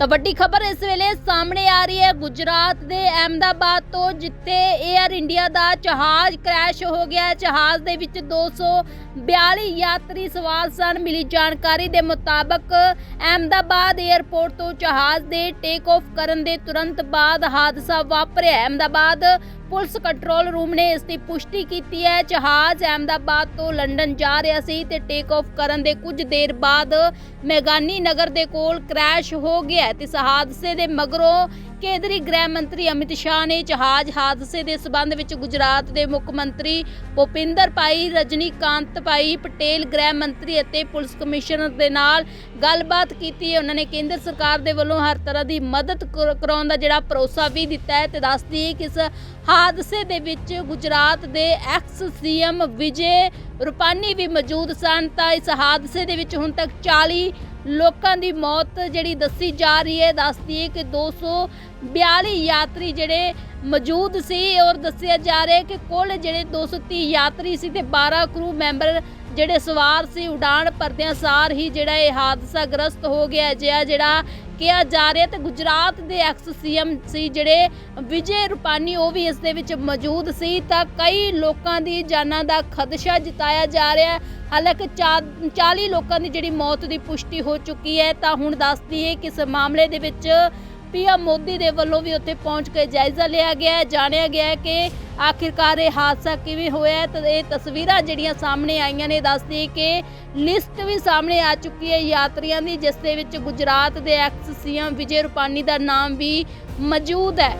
ਤਾਂ ਵੱਡੀ ਖਬਰ ਇਸ ਵੇਲੇ ਸਾਹਮਣੇ ਆ ਰਹੀ ਹੈ। ਗੁਜਰਾਤ ਦੇ ਅਹਿਮਦਾਬਾਦ ਤੋਂ ਜਿੱਥੇ 에ਅਰ ਇੰਡੀਆ ਦਾ ਜਹਾਜ਼ ਕ੍ਰੈਸ਼ ਹੋ ਗਿਆ ਜਹਾਜ਼ ਦੇ ਵਿੱਚ 242 ਯਾਤਰੀ ਸਵਾਰ ਸਨ। ਮਿਲੀ ਜਾਣਕਾਰੀ ਦੇ ਮੁਤਾਬਕ ਅਹਿਮਦਾਬਾਦ 에ਅਰਪੋਰਟ ਤੋਂ ਜਹਾਜ਼ ਦੇ ਟੇਕ ਆਫ ਕਰਨ ਦੇ ਤੁਰੰਤ ਬਾਅਦ ਹਾਦਸਾ ਵਾਪਰਿਆ। ਅਹਿਮਦਾਬਾਦ ਪੁਲਿਸ ਕੰਟਰੋਲ ਰੂਮ ਨੇ ਇਸ ਦੀ ਪੁਸ਼ਟੀ ਕੀਤੀ ਹੈ। ਜਹਾਜ਼ ਅਹਿਮਦਾਬਾਦ ਤੋਂ ਲੰਡਨ ਜਾ ਰਿਹਾ ਸੀ ਤੇ ਟੇਕ ਆਫ ਕਰਨ ਦੇ ਕੁਝ ਦੇਰ ਬਾਅਦ ਮੈਗਾਨੀ ਨਗਰ ਦੇ ਕੋਲ ਕ੍ਰੈਸ਼ ਹੋ ਗਿਆ ਇਸ ਹਾਦਸੇ ਦੇ ਮਗਰੋਂ ਕੇਂਦਰੀ ਗ੍ਰਹਿ ਮੰਤਰੀ ਅਮਿਤ ਸ਼ਾਹ ਨੇ ਜਹਾਜ਼ ਹਾਦਸੇ ਦੇ ਸਬੰਧ ਵਿੱਚ ਗੁਜਰਾਤ ਦੇ ਮੁੱਖ ਮੰਤਰੀ ਭੁਪਿੰਦਰ ਭਾਈ, ਰਜਨੀਕਾਂਤ ਭਾਈ ਪਟੇਲ, ਗ੍ਰਹਿ ਮੰਤਰੀ ਅਤੇ ਪੁਲਿਸ ਕਮਿਸ਼ਨਰ ਦੇ ਨਾਲ ਗੱਲਬਾਤ ਕੀਤੀ। ਉਹਨਾਂ ਨੇ ਕੇਂਦਰ ਸਰਕਾਰ ਦੇ ਵੱਲੋਂ ਹਰ ਤਰ੍ਹਾਂ ਦੀ ਮਦਦ ਕਰ- ਕਰਾਉਣ ਦਾ ਜਿਹੜਾ ਭਰੋਸਾ ਵੀ ਦਿੱਤਾ ਹੈ ਤੇ ਦੱਸਦੀ ਹੈ ਕਿ ਇਸ ਹਾਦਸੇ ਦੇ ਵਿੱਚ ਗੁਜਰਾਤ ਦੇ ਐਕਸ ਸੀਐਮ ਵਿਜੇ ਰੁਪਾਨੀ ਵੀ ਮੌਜੂਦ ਸਨ। ਤਾਂ ਇਸ ਹਾਦਸੇ ਦੇ ਵਿੱਚ ਹੁਣ ਤੱਕ 40 ਲੋਕਾਂ ਦੀ ਮੌਤ ਜਿਹੜੀ ਦੱਸੀ ਜਾ ਰਹੀ ਹੈ ਦੱਸਦੀ ਹੈ ਕਿ 242 ਯਾਤਰੀ ਜਿਹੜੇ ਮੌਜੂਦ ਸੀ ਔਰ ਦੱਸਿਆ ਜਾ ਰਿਹਾ ਹੈ ਕਿ ਕੁੱਲ ਜਿਹੜੇ 230 ਯਾਤਰੀ ਸੀ ਤੇ 12 ਕਰੂ ਮੈਂਬਰ ਜਿਹੜੇ ਸਵਾਰ ਸੀ, ਉਡਾਣ ਭਰਦਿਆਂ ਸਾਰ ਹੀ ਜਿਹੜਾ ਇਹ ਹਾਦਸਾ ਗ੍ਰਸਤ ਹੋ ਗਿਆ ਜਿਹਾ ਜਿਹੜਾ ਕਿਹਾ ਜਾ ਰਿਹਾ ਤੇ ਗੁਜਰਾਤ ਦੇ ਐਕਸ ਸੀਐਮ ਸੀ ਜਿਹੜੇ ਵਿਜੇ ਰੂਪਾਨੀ, ਉਹ ਵੀ ਇਸ ਦੇ ਵਿੱਚ ਮੌਜੂਦ ਸੀ। ਤਾਂ ਕਈ ਲੋਕਾਂ ਦੀ ਜਾਨਾਂ ਦਾ ਖਦਸ਼ਾ ਜਤਾਇਆ ਜਾ ਰਿਹਾ ਹੈ। ਹਾਲਾਂਕਿ ਚਾ- 40 ਲੋਕਾਂ ਦੀ ਜਿਹੜੀ ਮੌਤ ਦੀ ਪੁਸ਼ਟੀ ਹੋ ਚੁੱਕੀ ਹੈ, ਤਾਂ ਹੁਣ ਦੱਸਦੀ ਹੈ ਕਿ ਇਸ ਮਾਮਲੇ ਦੇ ਵਿੱਚ ਪੀਐਮ ਮੋਦੀ ਦੇ ਵੱਲੋਂ ਵੀ ਉੱਥੇ ਪਹੁੰਚ ਕੇ ਜਾਇਜ਼ਾ ਲਿਆ ਗਿਆ ਜਾਣਿਆ ਗਿਆ ਕਿ ਆਖਿਰਕਾਰ ਇਹ ਹਾਦਸਾ ਕਿਵੇਂ ਹੋਇਆ ਹੈ ਤਾਂ ਇਹ ਤਸਵੀਰਾਂ ਜਿਹੜੀਆਂ ਸਾਹਮਣੇ ਆਈਆਂ ਨੇ ਦੱਸਦੀ ਕਿ ਲਿਸਟ ਵੀ ਸਾਹਮਣੇ ਆ ਚੁੱਕੀ ਹੈ ਯਾਤਰੀਆਂ ਦੀ, ਜਿਸ ਦੇ ਵਿੱਚ ਗੁਜਰਾਤ ਦੇ ਐਕਸ ਸੀਐਮ ਵਿਜੇ ਰੂਪਾਨੀ ਦਾ ਨਾਮ ਵੀ ਮੌਜੂਦ ਹੈ।